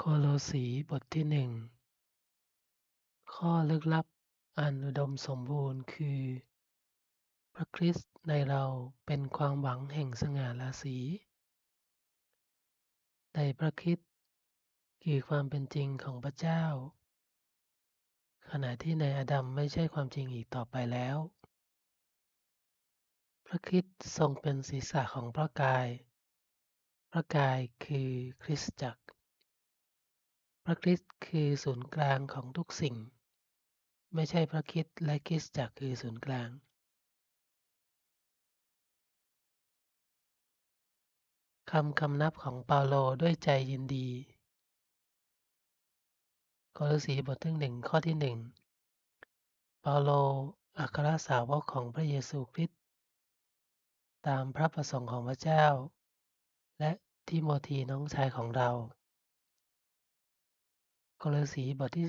โคโลสีบทที่หนึ่งข้อลึกลับอันอุดมสมบูรณ์คือ พระคริสต์ในเราเป็นความหวังแห่งสง่าราศีในพระคริสต์คือความเป็นจริงของพระเจ้า ขณะที่ในอาดัมไม่ใช่ความจริงอีกต่อไปแล้ว พระคริสต์ทรงเป็นศีรษะของพระกาย พระกายคือคริสตจักร ระคริสต์คือศูนย์กลางของทุกสิ่ง ไม่ใช่พระคริสต์และคริสตจักรคือศูนย์กลาง คำคำนับของเปาโลด้วยใจยินดี โคลสีบทที่หนึ่งข้อที่หนึ่งเปาโลอัครสาวกของพระเยซูคริสต์ตามพระประสงค์ของพระเจ้า และทิโมธีน้องชายของเรา โคลสีบทที่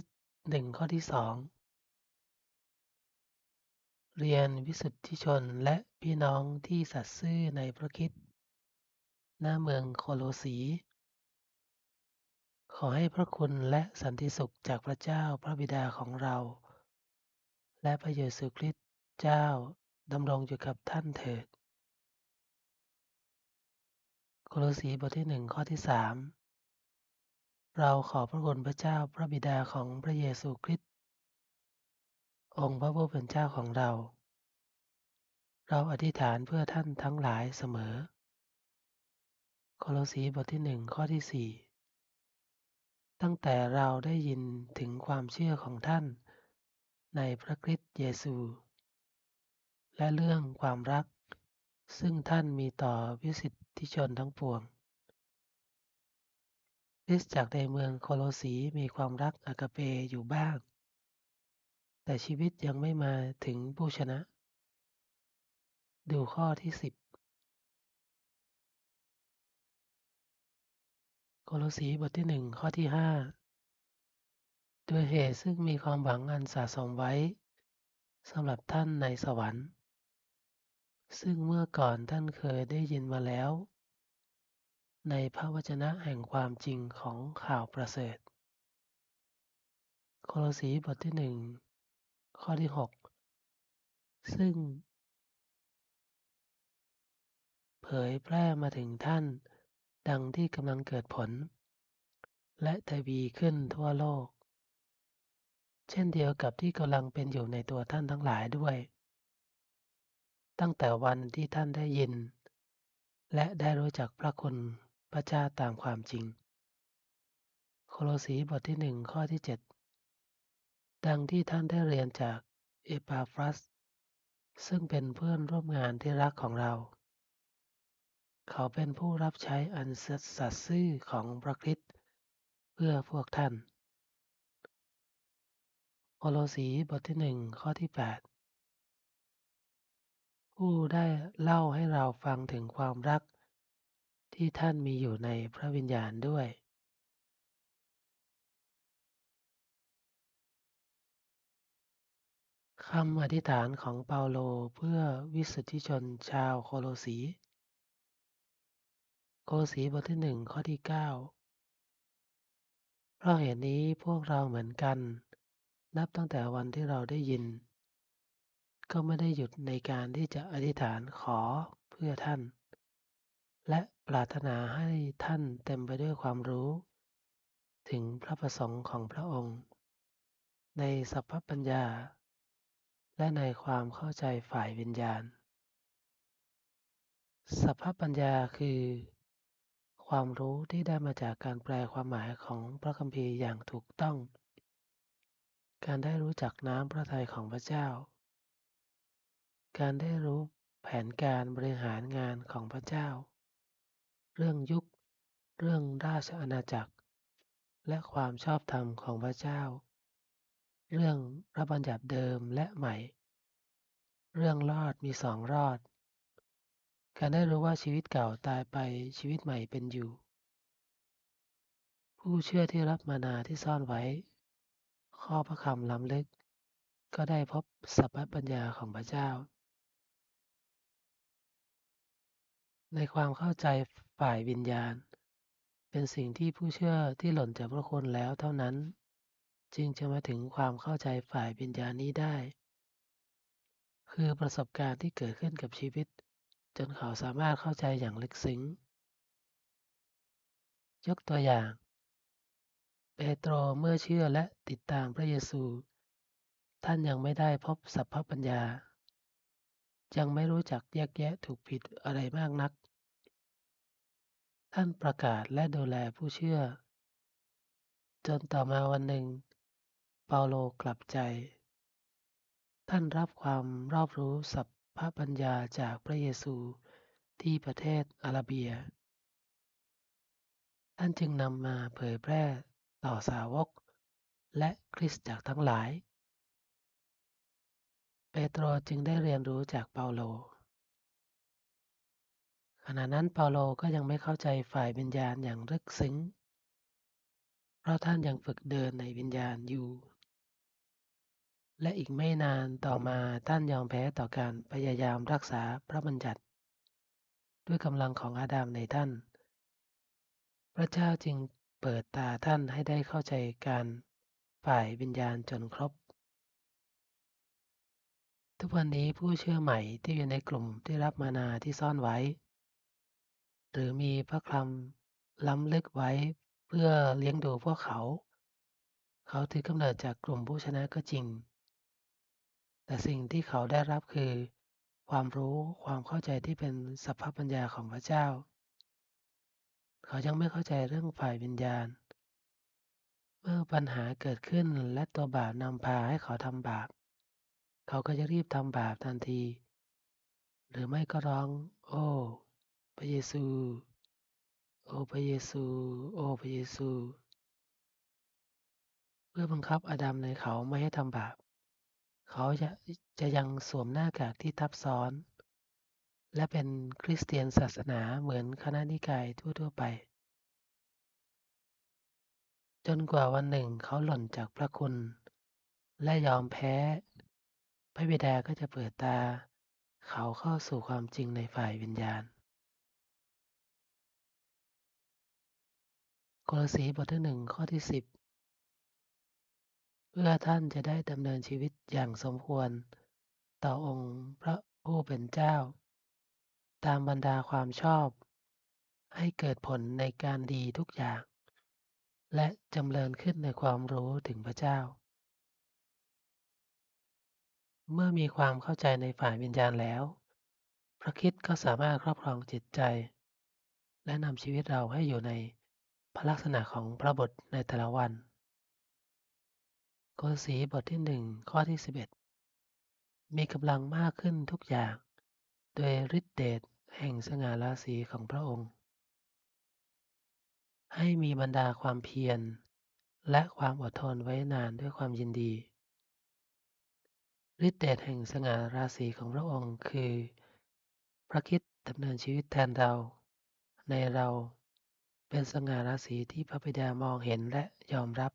หนึ่งข้อที่สองเรียนวิสุทธิชนและพี่น้องที่สัตย์ซื่อในพระคิดหน้าเมืองโคโลสี ขอให้พระคุณและสันติสุขจากพระเจ้าพระบิดาของเรา และพระเยซูคริสต์เจ้าดำรงอยู่กับท่านเถิด โคโลสีบทที่หนึ่งข้อที่สาม เราขอพระคุณพระเจ้าพระบิดาของพระเยซูคริสต์องค์พระผู้เป็นเจ้าของเรา เราอธิษฐานเพื่อท่านทั้งหลายเสมอ โคโลสีบทที่หนึ่งข้อที่สี่ตั้งแต่เราได้ยินถึงความเชื่อของท่าน ในพระคริสต์เยซู และเรื่องความรัก ซึ่งท่านมีต่อวิสิทธิชนทั้งปวง ริสตจักรในเมืองโคโลสีมีความรักอากาเปอยู่บ้าง แต่ชีวิตยังไม่มาถึงผู้ชนะ ดูข้อที่สิบโคโลสีบทที่หนึ่งข้อที่ห้าด้วยเหตุซึ่งมีความหวังอันสะสมไว้สำหรับท่านในสวรรค์ ซึ่งเมื่อก่อนท่านเคยได้ยินมาแล้ว ในพระวจนะแห่งความจริงของข่าวประเสริฐ โคลสีบทที่หนึ่งข้อที่หกซึ่ง เผยแพร่มาถึงท่าน ดังที่กำลังเกิดผล และทวีขึ้นทั่วโลก เช่นเดียวกับที่กำลังเป็นอยู่ในตัวท่านทั้งหลายด้วย ตั้งแต่วันที่ท่านได้ยินและได้รู้จักพระคุณ พระเจ้าตามความจริง โคโลสีบทที่หนึ่งข้อที่เจ็ดดังที่ท่านได้เรียนจากเอปาฟรัส ซึ่งเป็นเพื่อนร่วมงานที่รักของเรา เขาเป็นผู้รับใช้อันสัตย์ซื่อของพระคริสต์เพื่อพวกท่านโคโลสีบทที่หนึ่งข้อที่แปดผู้ได้เล่าให้เราฟังถึงความรัก ที่ท่านมีอยู่ในพระวิญญาณด้วยคำอธิษฐานของเปาโลเพื่อวิสุทธิชนชาวโคโลสี โคสีบทที่หนึ่งข้อที่เก้าเพราะเหตุนี้พวกเราเหมือนกัน นับตั้งแต่วันที่เราได้ยิน ก็ไม่ได้หยุดในการที่จะอธิษฐานขอเพื่อท่าน และปรารถนาให้ท่านเต็มไปด้วยความรู้ ถึงพระประสงค์ของพระองค์ ในสัพพปัญญา และในความเข้าใจฝ่ายวิญญาณ สัพพปัญญาคือ ความรู้ที่ได้มาจากการแปลความหมายของพระคัมภีร์อย่างถูกต้อง การได้รู้จักน้ำพระทัยของพระเจ้า การได้รู้แผนการบริหารงานของพระเจ้า เรื่องยุค เรื่องราชอาณาจักร และความชอบธรรมของพระเจ้า เรื่องพระบัญญัติเดิมและใหม่ เรื่องรอดมีสองรอด การได้รู้ว่าชีวิตเก่าตายไปชีวิตใหม่เป็นอยู่ ผู้เชื่อที่รับมานาที่ซ่อนไว้ ข้อพระคำล้ำลึก ก็ได้พบสัพพปัญญาของพระเจ้าในความเข้าใจ ฝ่ายวิญญาณ เป็นสิ่งที่ผู้เชื่อที่หล่นจากพระคุณแล้วเท่านั้น จึงจะมาถึงความเข้าใจฝ่ายวิญญาณนี้ได้ คือประสบการณ์ที่เกิดขึ้นกับชีวิต จนเขาสามารถเข้าใจอย่างลึกซึ้ง ยกตัวอย่าง เปโตรเมื่อเชื่อและติดตามพระเยซู ท่านยังไม่ได้พบสัพพปัญญายังไม่รู้จักแยกแยะถูกผิดอะไรมากนัก ท่านประกาศและดูแลผู้เชื่อ จนต่อมาวันหนึ่ง เปาโลกลับใจ ท่านรับความรอบรู้สัพพปัญญาจากพระเยซูที่ประเทศอาราเบีย ท่านจึงนำมาเผยแพร่ต่อสาวก และคริสตจักรทั้งหลาย เปโตรจึงได้เรียนรู้จากเปาโล ขณะนั้นเปาโลก็ยังไม่เข้าใจฝ่ายวิญญาณอย่างลึกซึ้ง เพราะท่านยังฝึกเดินในวิญญาณอยู่ และอีกไม่นานต่อมาท่านยอมแพ้ต่อการพยายามรักษาพระบัญญัติ ด้วยกำลังของอาดามในท่าน พระเจ้าจึงเปิดตาท่านให้ได้เข้าใจการฝ่ายวิญญาณจนครบ ทุกวันนี้ผู้เชื่อใหม่ที่อยู่ในกลุ่มที่รับมานาที่ซ่อนไว้ หรือมีพระคำล้ำลึกไว้เพื่อเลี้ยงดูพวกเขา เขาถือกำเนิดจากกลุ่มผู้ชนะก็จริง แต่สิ่งที่เขาได้รับคือ ความรู้ความเข้าใจที่เป็นสัพพปัญญาของพระเจ้า เขายังไม่เข้าใจเรื่องฝ่ายวิญญาณ เมื่อปัญหาเกิดขึ้นและตัวบาปนำพาให้เขาทำบาป เขาก็จะรีบทำบาปทันที หรือไม่ก็ร้อง โอ้ ระเยซู โอ้พระเยซู โอ้พระเยซู เพื่อบังคับอาดัมในเขาไม่ให้ทำบาป เขาจะจะยังสวมหน้ากากที่ทับซ้อน และเป็นคริสเตียนศาสนาเหมือนคณะนิกายทั่วๆไป จนกว่าวันหนึ่งเขาหล่นจากพระคุณ และยอมแพ้ พระบิดาก็จะเปิดตา เขาเข้าสู่ความจริงในฝ่ายวิญญาณ โคลสีบทที่หนึ่งข้อที่สิบเพื่อท่านจะได้ดำเนินชีวิตอย่างสมควร ต่อองค์พระผู้เป็นเจ้า ตามบรรดาความชอบ ให้เกิดผลในการดีทุกอย่าง และจำเริญขึ้นในความรู้ถึงพระเจ้า เมื่อมีความเข้าใจในฝ่ายวิญญาณแล้ว พระคิดก็สามารถครอบครองจิตใจ และนำชีวิตเราให้อยู่ใน พระลักษณะของพระบทในแต่ละวัน โกสีบทที่หนึ่งข้อที่สิบเอ็ดมีกำลังมากขึ้นทุกอย่าง โดยฤทธิเดชแห่งสง่าราศีของพระองค์ ให้มีบรรดาความเพียร และความอดทนไว้นานด้วยความยินดีฤทธิเดชแห่งสง่าราศีของพระองค์คือ พระคิดดำเนินชีวิตแทนเรา ในเรา เป็นสง่าราศีที่พระบิดามองเห็นและยอมรับ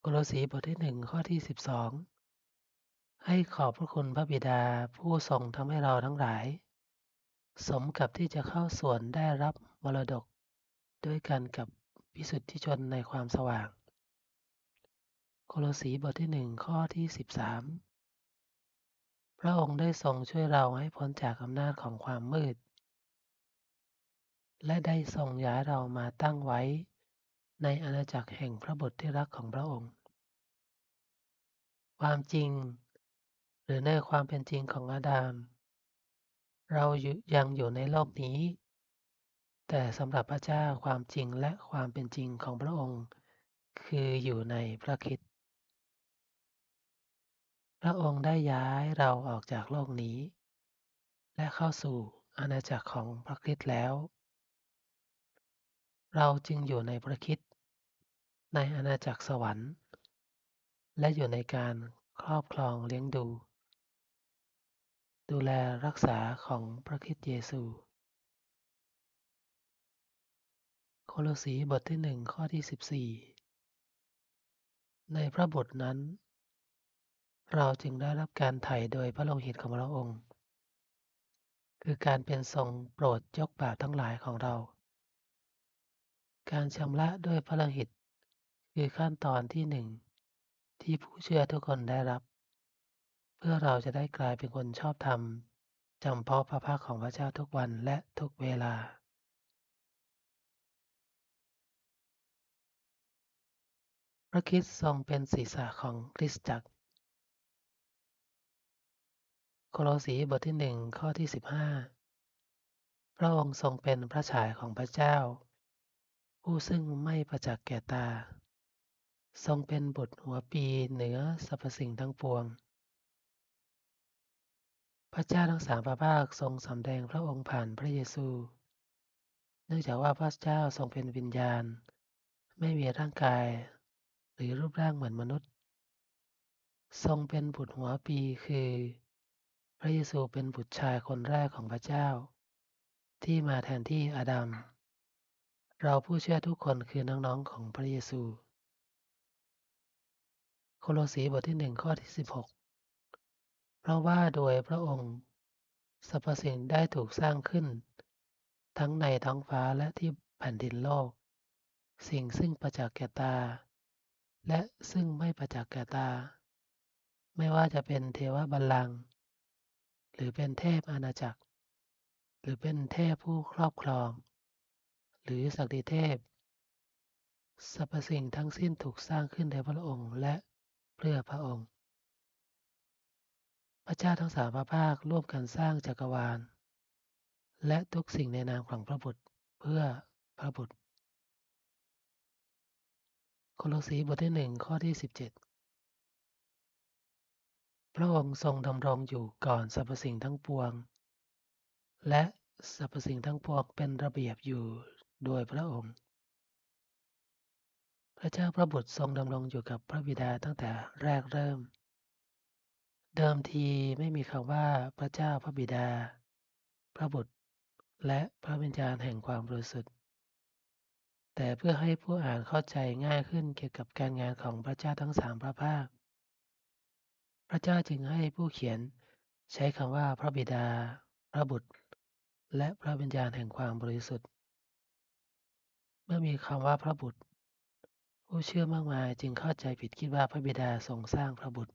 โคโลสีบทที่หนึ่งข้อที่สิบสองให้ขอบพระคุณพระบิดาผู้ทรงทำให้เราทั้งหลาย สมกับที่จะเข้าส่วนได้รับมรดก ด้วยกันกับพิสุทธิชนในความสว่าง โคลสีบทที่หนึ่งข้อที่สิบสามพระองค์ได้ทรงช่วยเราให้พ้นจากอำนาจของความมืด และได้ทรงย้ายเรามาตั้งไว้ ในอาณาจักรแห่งพระบุตรที่รักของพระองค์ ความจริง หรือในความเป็นจริงของอาดาม เรายังอยู่ในโลกนี้ แต่สำหรับพระเจ้าความจริงและความเป็นจริงของพระองค์ คืออยู่ในพระคริสต์พระองค์ได้ย้ายเราออกจากโลกนี้ และเข้าสู่อาณาจักรของพระคริสต์แล้ว เราจึงอยู่ในพระคริสต์ในอาณาจักรสวรรค์ และอยู่ในการครอบครองเลี้ยงดู ดูแลรักษาของพระคริสต์เยซู โคโลสีบทที่หนึ่งข้อที่สิบสี่ในพระบทนั้น เราจึงได้รับการไถ่โดยพระโลหิตของพระองค์ คือการเป็นทรงโปรดยกบาปทั้งหลายของเรา การชำระด้วยพระหิต คือขั้นตอนที่หนึ่งที่ผู้เชื่อทุกคนได้รับ เพื่อเราจะได้กลายเป็นคนชอบธรรมจำเพาะพระพักของพระเจ้าทุกวันและทุกเวลา พระคริสต์ทรงเป็นศีรษะของคริสตจักร โคโลสีบทที่หนึ่งข้อที่สิบห้าพระองค์ทรงเป็นพระฉายของพระเจ้า ผู้ซึ่งไม่ประจักษ์แก่ตา ทรงเป็นบุตรหัวปีเหนือสรรพสิ่งทั้งปวง พระเจ้าทั้งสามพระภาคทรงสำแดงพระองค์ผ่านพระเยซู เนื่องจากว่าพระเจ้าทรงเป็นวิญญาณ ไม่มีร่างกาย หรือรูปร่างเหมือนมนุษย์ ทรงเป็นบุตรหัวปีคือ พระเยซูเป็นบุตรชายคนแรกของพระเจ้า ที่มาแทนที่อาดัม เราผู้เชื่อทุกคนคือน้องๆของพระเยซู โคโลสีบทที่หนึ่งข้อที่สิบหกเพราะว่าโดยพระองค์สรรพสิ่งได้ถูกสร้างขึ้น ทั้งในท้องฟ้าและที่แผ่นดินโลก สิ่งซึ่งประจักษ์แก่ตา และซึ่งไม่ประจักษ์แก่ตา ไม่ว่าจะเป็นเทวบัลลังก์หรือเป็นเทพอาณาจักร หรือเป็นเทพผู้ครอบครอง หรือศักดิเทพ สรรพสิ่งทั้งสิ้นถูกสร้างขึ้นในพระองค์และเพื่อพระองค์ พระเจ้าทั้งสามพระภาคร่วมกันสร้างจักรวาล และทุกสิ่งในนามของพระบุตรเพื่อพระบุตรโคลสีบทที่หนึ่งข้อที่สิบเจ็ดพระองค์ทรงดำรงอยู่ก่อนสรรพสิ่งทั้งปวง และสรรพสิ่งทั้งปวงเป็นระเบียบอยู่ โดยพระองค์ พระเจ้าพระบุตรทรงดำรงอยู่กับพระบิดาตั้งแต่แรกเริ่ม เดิมทีไม่มีคำว่าพระเจ้าพระบิดา พระบุตร และพระวิญญาณแห่งความบริสุทธิ์ แต่เพื่อให้ผู้อ่านเข้าใจง่ายขึ้นเกี่ยวกับการงานของพระเจ้าทั้งสามพระภาค พระเจ้าจึงให้ผู้เขียนใช้คำว่าพระบิดา พระบุตร และพระวิญญาณแห่งความบริสุทธิ์ เมื่อมีคำว่าพระบุตร ผู้เชื่อมากมายจึงเข้าใจผิดคิดว่าพระบิดาทรงสร้างพระบุตร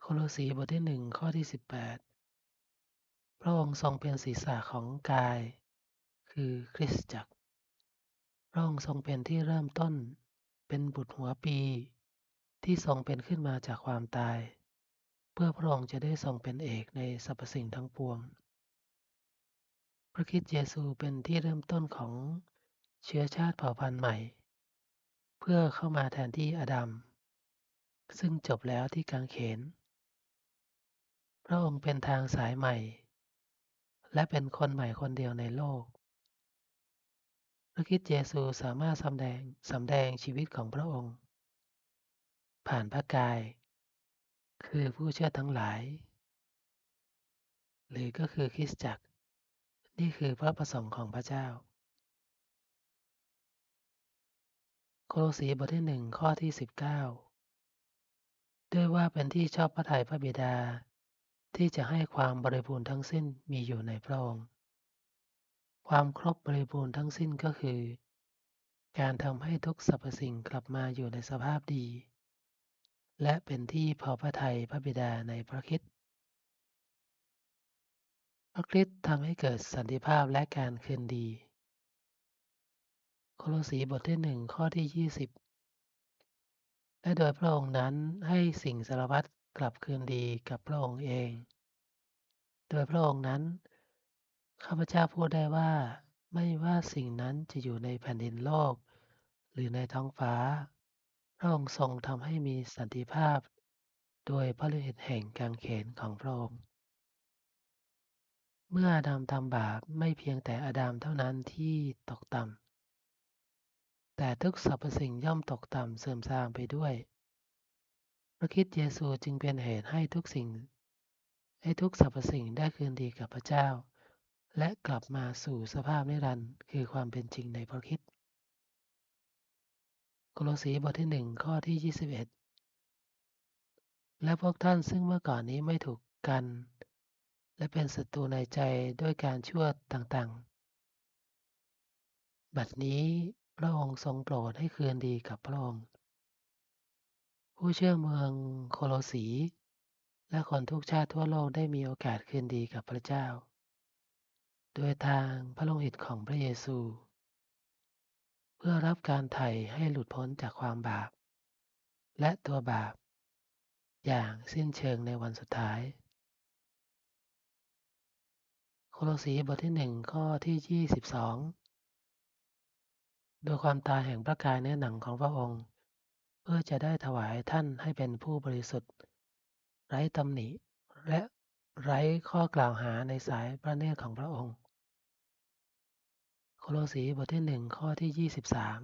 โคลสีบทที่หนึ่งข้อที่สิบแปดพระองค์ทรงเป็นศีรษะของกาย คือคริสตจักร พระองค์ทรงเป็นที่เริ่มต้น เป็นบุตรหัวปี ที่ทรงเป็นขึ้นมาจากความตาย เพื่อพระองค์จะได้ทรงเป็นเอกในสรรพสิ่งทั้งปวง ระคริสต์เยซูเป็นที่เริ่มต้นของเชื้อชาติเผ่าพันธุ์ใหม่ เพื่อเข้ามาแทนที่อดัม ซึ่งจบแล้วที่กางเขน พระองค์เป็นทางสายใหม่ และเป็นคนใหม่คนเดียวในโลก พระคริสต์เยซูสามารถสำแดงสำแดงชีวิตของพระองค์ ผ่านพระกาย คือผู้เชื่อทั้งหลาย หรือก็คือคริสตจักร นี่คือพระประสงค์ของพระเจ้า โคโลสีบทที่หนึ่งข้อที่สิบเก้าด้วยว่าเป็นที่ชอบพระทัยพระบิดา ที่จะให้ความบริบูรณ์ทั้งสิ้นมีอยู่ในพระองค์ ความครบบริบูรณ์ทั้งสิ้นก็คือ การทำให้ทุกสรรพสิ่งกลับมาอยู่ในสภาพดี และเป็นที่พอพระทัยพระบิดาในพระคริสต์ พระคริสต์ทำให้เกิดสันติภาพและการคืนดี โคโลสีบทที่หนึ่งข้อที่ยี่สิบและโดยพระองค์นั้นให้สิ่งสารพัดกลับคืนดีกับพระองค์เอง โดยพระองค์นั้น ข้าพเจ้าพูดได้ว่า ไม่ว่าสิ่งนั้นจะอยู่ในแผ่นดินโลก หรือในท้องฟ้า พระองค์ทรงทำให้มีสันติภาพ โดยพระฤทธิ์แห่งกางเขนของพระองค์ เมื่ออาดัมทำบาปไม่เพียงแต่อาดัมเท่านั้นที่ตกต่ำแต่ทุกสรรพสิ่งย่อมตกต่ำเสื่อมทรามไปด้วย พระคริสต์เยซูจึงเป็นเหตุให้ทุกสิ่ง ให้ทุกสรรพสิ่งได้คืนดีกับพระเจ้า และกลับมาสู่สภาพนิรันดร์คือความเป็นจริงในพระคริสต์โคลสีบทที่หนึ่งข้อที่ยี่สิบเอ็ดและพวกท่านซึ่งเมื่อก่อนนี้ไม่ถูกกัน และเป็นศัตรูในใจด้วยการชั่วต่างๆ บัดนี้พระองค์ทรงโปรดให้คืนดีกับพระองค์ ผู้เชื่อเมืองโคโลสี และคนทุกชาติทั่วโลกได้มีโอกาสคืนดีกับพระเจ้า โดยทางพระโลหิตของพระเยซู เพื่อรับการไถ่ให้หลุดพ้นจากความบาป และตัวบาป อย่างสิ้นเชิงในวันสุดท้าย โคโลสีบทที่หนึ่งข้อที่ยี่สิบสองโดยความตายแห่งพระกายเนื้อหนังของพระองค์ เพื่อจะได้ถวายท่านให้เป็นผู้บริสุทธิ์ ไร้ตำหนิ และไร้ข้อกล่าวหาในสายพระเนตรของพระองค์ โคโลสีบทที่หนึ่งข้อที่ยี่สิบสาม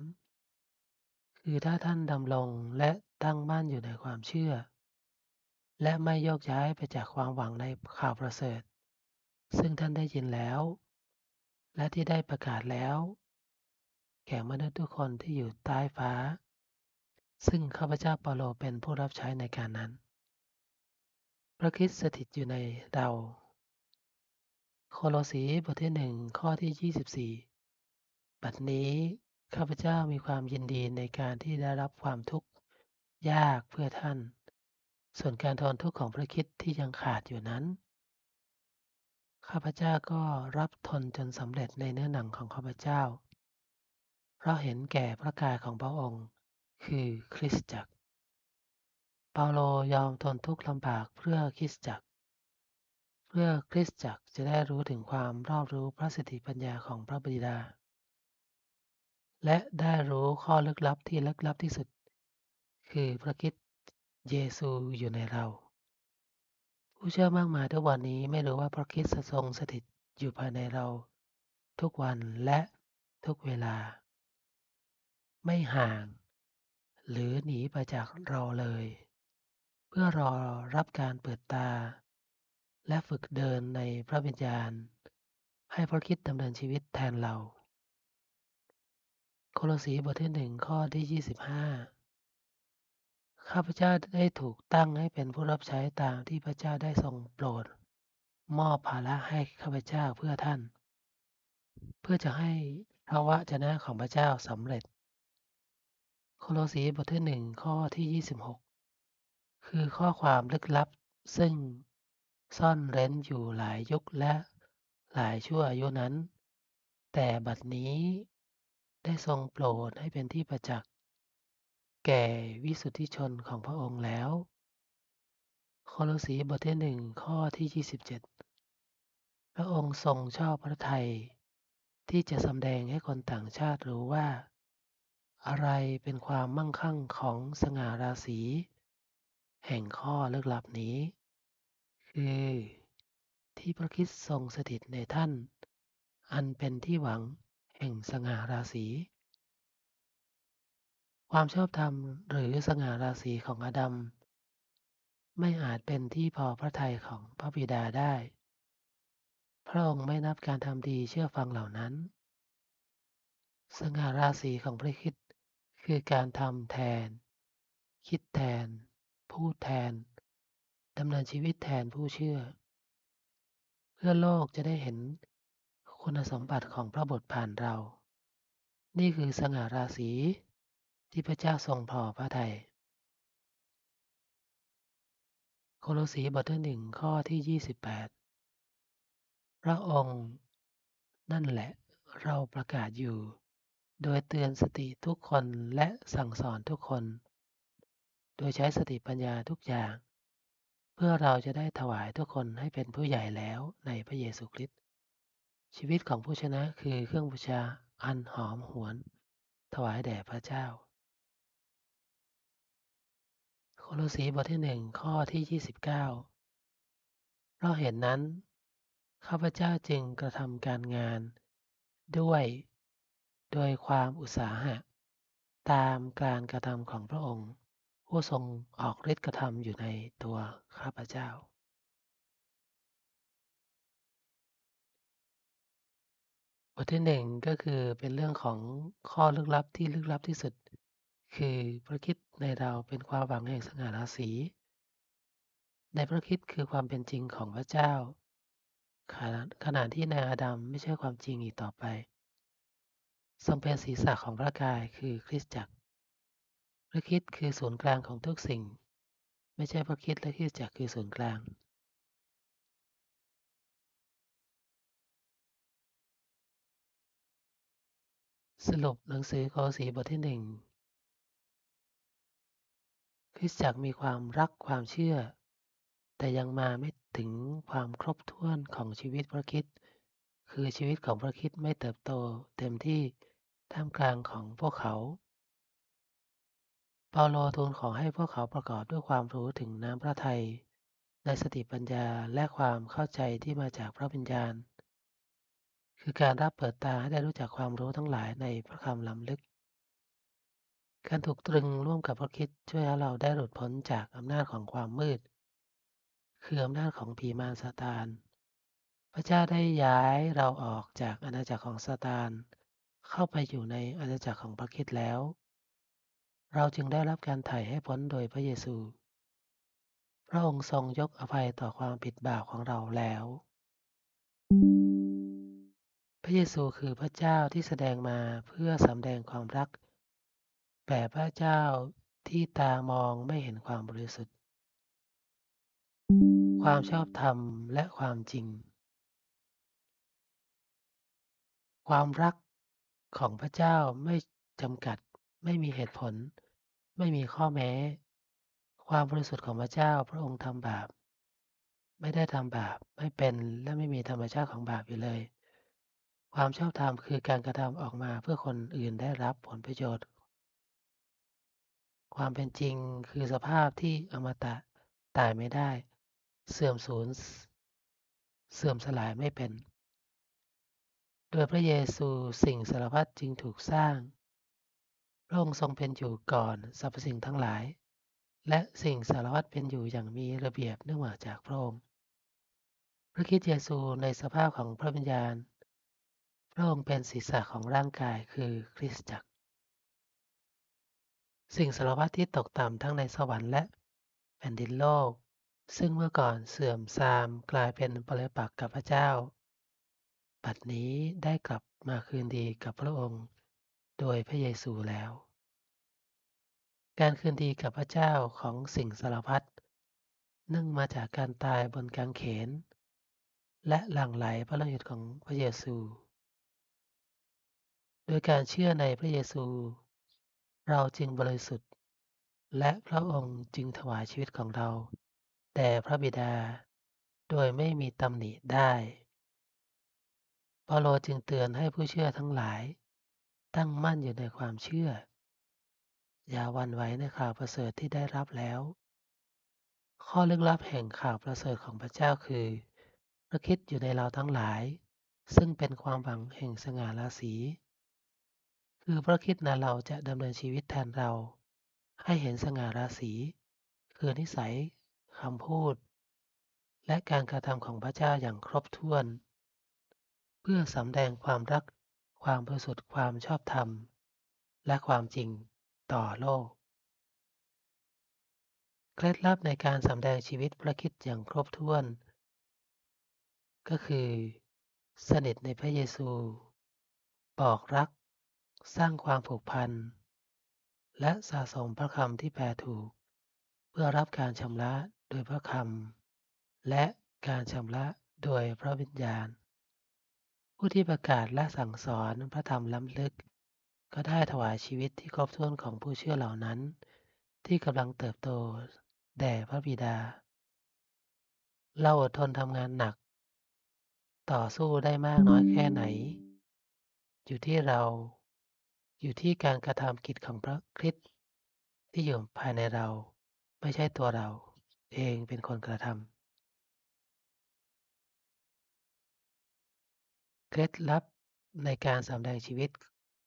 คือถ้าท่านดำรงและตั้งมั่นอยู่ในความเชื่อ และไม่โยกย้ายไปจากความหวังในข่าวประเสริฐ ซึ่งท่านได้ยินแล้ว และที่ได้ประกาศแล้ว แก่มนุษย์ทุกคนที่อยู่ใต้ฟ้า ซึ่งข้าพเจ้าเปาโลเป็นผู้รับใช้ในการนั้น พระคริสต์สถิตอยู่ในเรา โคโลสีบทที่หนึ่งข้อที่ยี่สิบสี่บัดนี้ข้าพเจ้ามีความยินดีในการที่ได้รับความทุกข์ยากเพื่อท่าน ส่วนการทนทุกข์ของพระคริสต์ที่ยังขาดอยู่นั้น ข้าพเจ้าก็รับทนจนสำเร็จในเนื้อหนังของข้าพเจ้า เพราะเห็นแก่พระกายของพระองค์ คือคริสตจักร เปาโลยอมทนทุกข์ลำบากเพื่อคริสตจักร เพื่อคริสตจักรจะได้รู้ถึงความรอบรู้พระสติปัญญาของพระบิดา และได้รู้ข้อลึกลับที่ลึกลับที่สุด คือพระคริสต์เยซูอยู่ในเรา ผู้เชื่อมากมายทุกวันนี้ไม่รู้ว่าพระคริสต์ทรงสถิตอยู่ภายในเรา ทุกวันและทุกเวลา ไม่ห่าง หรือหนีไปจากเราเลย เพื่อรอรับการเปิดตา และฝึกเดินในพระวิญญาณ ให้พระคริสต์ดำเนินชีวิตแทนเรา โคลสีบทที่หนึ่งข้อที่ยี่สิบห้า ข้าพเจ้าได้ถูกตั้งให้เป็นผู้รับใช้ตามที่พระเจ้าได้ทรงโปรด มอบภาระให้ข้าพเจ้าเพื่อท่าน เพื่อจะให้พระวจนะของพระเจ้าสำเร็จ โคโลสีบทที่หนึ่งข้อที่ยี่สิบหกคือข้อความลึกลับซึ่งซ่อนเร้นอยู่หลายยุคและหลายชั่วอายุนั้น แต่บัดนี้ได้ทรงโปรดให้เป็นที่ประจักษ์ แก่วิสุทธิชนของพระองค์แล้ว โคโลสีบทที่หนึ่งข้อที่ 27 พระองค์ทรงชอบพระทัยที่จะสำแดงให้คนต่างชาติรู้ว่า อะไรเป็นความมั่งคั่งของสง่าราศีแห่งข้อลึกลับนี้ คือที่พระคริสต์ทรงสถิตในท่าน อันเป็นที่หวังแห่งสง่าราศี ความชอบธรรมหรือสง่าราศีของอาดัมไม่อาจเป็นที่พอพระทัยของพระบิดาได้ พระองค์ไม่นับการทำดีเชื่อฟังเหล่านั้น สง่าราศีของพระคริสต์คือการทำแทน คิดแทน พูดแทนดำเนินชีวิตแทนผู้เชื่อ เพื่อโลกจะได้เห็นคุณสมบัติของพระบทผ่านเรา นี่คือสง่าราศี ที่พระเจ้าทรงพอพระทยัยโคโลสีบทที่หนึ่งข้อที่ 28 พระองค์นั่นแหละเราประกาศอยู่ โดยเตือนสติทุกคนและสั่งสอนทุกคน โดยใช้สติปัญญาทุกอย่าง เพื่อเราจะได้ถวายทุกคนให้เป็นผู้ใหญ่แล้วในพระเยซูคริสต์ชีวิตของผู้ชนะคือเครื่องบูชาอันหอมหวน ถวายแด่พระเจ้า โคโลสีบทที่หนึ่งข้อที่29เพราะเหตุนนั้น ข้าพเจ้าจึงกระทำการงาน ด้วย โดยความอุตสาหะ ตามการกระทำของพระองค์ ผู้ทรงออกฤทธิ์กระทำอยู่ในตัวข้าพเจ้า บทที่หนึ่งก็คือเป็นเรื่องของข้อลึกลับที่ลึกลับที่สุด คือพระคิด ในเราเป็นความหวังแห่งสง่าราศี ในพระคิดคือความเป็นจริงของพระเจ้า ขณะที่ในอาดัมไม่ใช่ความจริงอีกต่อไป ทรงเป็นศีรษะของพระกายคือคริสตจักร พระคริสต์คือศูนย์กลางของทุกสิ่ง ไม่ใช่พระคริสต์และคริสตจักรคือศูนย์กลางสรุปหนังสือโคสีบทที่หนึ่ง คริสตจักรมีความรักความเชื่อ แต่ยังมาไม่ถึงความครบถ้วนของชีวิตพระคริสต์คือชีวิตของพระคริสต์ไม่เติบโตเต็มที่ท่ามกลางของพวกเขา เปาโลทูลขอให้พวกเขาประกอบด้วยความรู้ถึงน้ำพระทัยในสติปัญญาและความเข้าใจที่มาจากพระวิญญาณ คือการรับเปิดตาให้ได้รู้จักความรู้ทั้งหลายในพระคำล้ำลึก การถูกตรึงร่วมกับพระคริสต์ช่วยให้เราได้หลุดพ้นจากอำนาจของความมืด คืออำนาจของผีมารซาตาน พระเจ้าได้ย้ายเราออกจากอาณาจักรของซาตาน เข้าไปอยู่ในอาณาจักรของพระคริสต์แล้ว เราจึงได้รับการไถ่ให้พ้นโดยพระเยซู พระองค์ทรงยกอภัยต่อความผิดบาปของเราแล้ว พระเยซูคือพระเจ้าที่แสดงมาเพื่อสำแดงความรัก แก่พระเจ้าที่ตามองไม่เห็นความบริสุทธิ์ ความชอบธรรมและความจริง ความรักของพระเจ้าไม่จำกัด ไม่มีเหตุผล ไม่มีข้อแม้ ความบริสุทธิ์ของพระเจ้าพระองค์ทำบาป ไม่ได้ทำบาปไม่เป็นและไม่มีธรรมชาติของบาปอยู่เลย ความชอบธรรมคือการกระทำออกมาเพื่อคนอื่นได้รับผลประโยชน์ ความเป็นจริงคือสภาพที่อมตะตายไม่ได้ เสื่อมสูญเสื่อมสลายไม่เป็น โดยพระเยซูสิ่งสารพัดจึงถูกสร้างพระองค์ทรงเป็นอยู่ก่อนสรรพสิ่งทั้งหลาย และสิ่งสารพัดเป็นอยู่อย่างมีระเบียบเนื่องมาจากพระองค์พระคริสต์เยซูในสภาพของพระวิญญาณ พระองค์เป็นศีรษะของร่างกายคือคริสตจักร สิ่งสารพัดที่ตกต่ำทั้งในสวรรค์และแผ่นดินโลก ซึ่งเมื่อก่อนเสื่อมทรามกลายเป็นปรปักษ์กับพระเจ้าปัดนี้ได้กลับมาคืนดีกับพระองค์ โดยพระเยซูแล้ว การคืนดีกับพระเจ้าของสิ่งสารพัดเนื่องมาจากการตายบนกางเขน และหลั่งไหลพระโลหิตของพระเยซู โดยการเชื่อในพระเยซู เราจึงบริสุทธิ์ และพระองค์จึงถวายชีวิตของเรา แด่พระบิดา โดยไม่มีตำหนิได้เปาโลจึงเตือนให้ผู้เชื่อทั้งหลาย ตั้งมั่นอยู่ในความเชื่อ อย่าหวันไหวในข่าวประเสริฐที่ได้รับแล้ว ข้อลึกลับแห่งข่าวประเสริฐของพระเจ้าคือพระคริสต์อยู่ในเราทั้งหลาย ซึ่งเป็นความหวังแห่งสง่าราศี คือพระคริสต์ในเราจะดำเนินชีวิตแทนเรา ให้เห็นสง่าราศี คือนิสัยคำพูด และการกระทำของพระเจ้าอย่างครบถ้วน เพื่อสำแดงความรัก ความบริสุทธิ์ความชอบธรรม และความจริงต่อโลก เคล็ดลับในการสำแดงชีวิตพระคริสต์อย่างครบถ้วน ก็คือ สนิทในพระเยซู บอกรัก สร้างความผูกพัน และสะสมพระคำที่แปลถูก เพื่อรับการชำระโดยพระคำและการชำระโดยพระวิญญาณ ผู้ที่ประกาศและสั่งสอนพระธรรมล้ำลึก ก็ได้ถวายชีวิตที่ครบถ้วนของผู้เชื่อเหล่านั้น ที่กำลังเติบโตแด่พระบิดา เราอดทนทำงานหนัก ต่อสู้ได้มากน้อยแค่ไหน อยู่ที่เรา อยู่ที่การกระทำกิจของพระคริสต์ที่อยู่ภายในเรา ไม่ใช่ตัวเราเองเป็นคนกระทำเคล็ดลับในการสำแดงชีวิต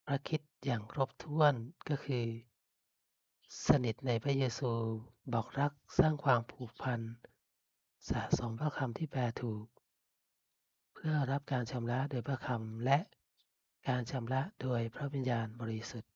พระคริสต์อย่างครบถ้วนก็คือ สนิทในพระเยซูบอกรักสร้างความผูกพัน สะสมพระคำที่แปลถูก เพื่อรับการชำระโดยพระคำและ การชำระโดยพระวิญญาณบริสุทธิ์